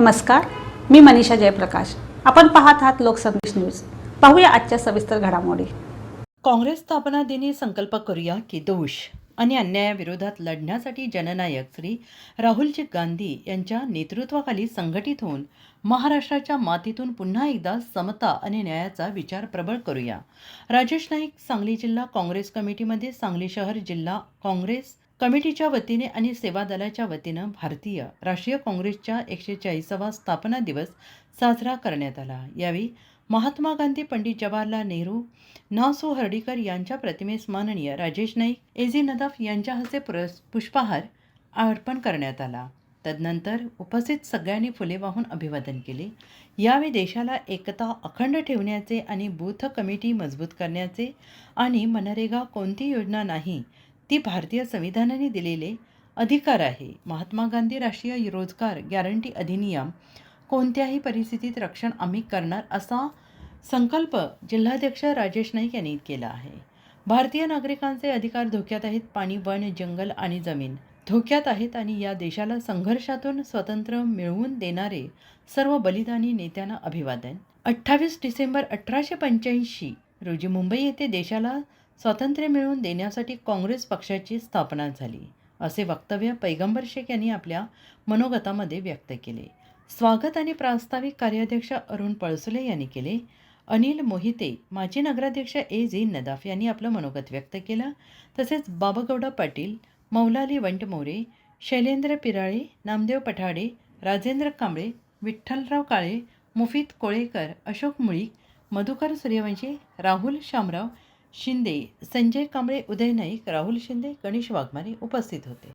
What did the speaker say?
नमस्कार मी मनीषा जयप्रकाश. आपण पाहत आहात लोकसंदेश न्यूज. पाहूया आजच्या सविस्तर घडामोडी. काँग्रेस स्थापना दिनी संकल्प करूया की दोष आणि अन्यायाविरोधात लढण्यासाठी जननायक श्री राहुलजी गांधी यांच्या नेतृत्वाखाली संघटित होऊन महाराष्ट्राच्या मातीतून पुन्हा एकदा समता आणि न्यायाचा विचार प्रबळ करूया. राजेश नाईक सांगली जिल्हा काँग्रेस कमिटीमध्ये सांगली शहर जिल्हा काँग्रेस कमिटीच्या वतीने आणि सेवा दलाच्या वतीनं भारतीय राष्ट्रीय काँग्रेसच्या एकशे चाळीसावा स्थापना दिवस साजरा करण्यात आला. यावेळी महात्मा गांधी पंडित जवाहरलाल नेहरू नासू हर्डीकर यांच्या प्रतिमेस माननीय राजेश नाईक एजी नदाफ यांच्या हस्ते पुरस पुष्पहार अर्पण करण्यात आला. तदनंतर उपस्थित सगळ्यांनी फुले वाहून अभिवादन केले. यावेळी देशाला एकता अखंड ठेवण्याचे आणि बूथ कमिटी मजबूत करण्याचे आणि मनरेगा कोणती योजना नाही ती भारतीय संविधानाने दिलेले अधिकार आहे. महात्मा गांधी राष्ट्रीय रोजगार गॅरंटी अधिनियम कोणत्याही परिस्थितीत रक्षण आम्ही करणार असा संकल्प जिल्हाध्यक्ष राजेश नाईक यांनी केला आहे. भारतीय नागरिकांचे अधिकार धोक्यात आहेत. पाणी वन जंगल आणि जमीन धोक्यात आहेत आणि या देशाला संघर्षातून स्वतंत्र मिळवून देणारे सर्व बलिदानी नेत्यांना अभिवादन. अठ्ठावीस डिसेंबर अठराशे पंच्याऐंशी रोजी मुंबई येथे देशाला स्वातंत्र्य मिळवून देण्यासाठी काँग्रेस पक्षाची स्थापना झाली असे वक्तव्य पैगंबर शेख यांनी आपल्या मनोगतामध्ये व्यक्त केले. स्वागत आणि प्रास्ताविक कार्याध्यक्ष अरुण पळसुले यांनी केले. अनिल मोहिते माजी नगराध्यक्ष ए झी नदाफ यांनी आपलं मनोगत व्यक्त केलं. तसेच बाबागौडा पाटील मौलाली वंटमोरे शैलेंद्र पिराळे नामदेव पठाडे राजेंद्र कांबळे विठ्ठलराव काळे मुफीत कोळेकर अशोक मुळीक मधुकर सूर्यवंशी राहुल शामराव शिंदे संजय कांबळे उदय नाईक राहुल शिंदे गणेश वाघमारे उपस्थित होते.